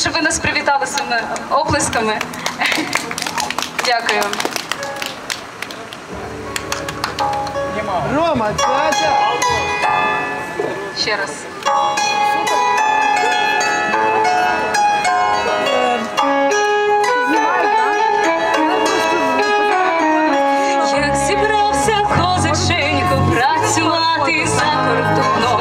що ви нас привітали своїми оплесками. Дякую. Рома, Катя! Ще раз. Як зібрався козаченько працювати за кордоном.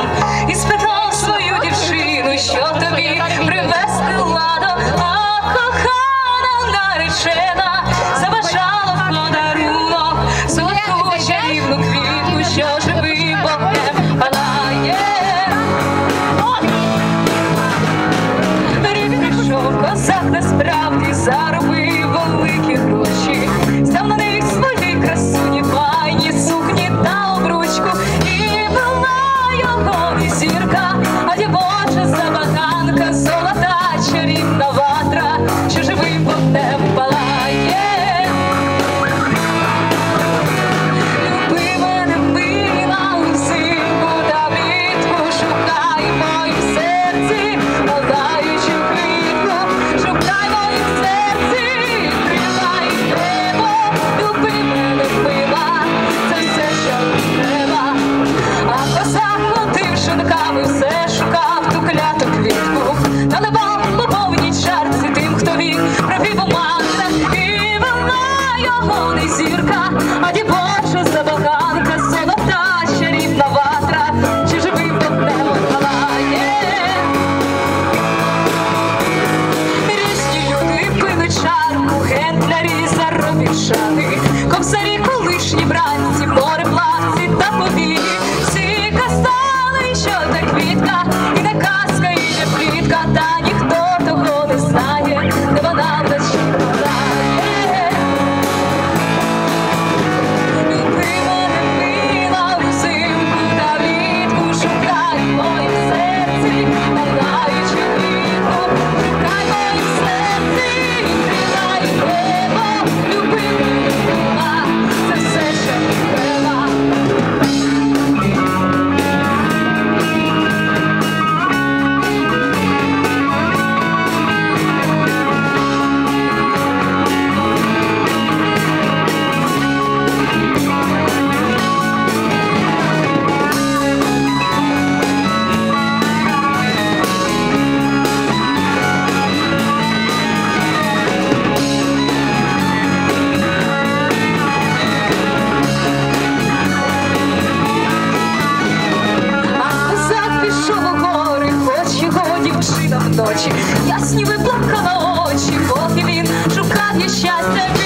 зірка. огірка, а дібоче за табака. Step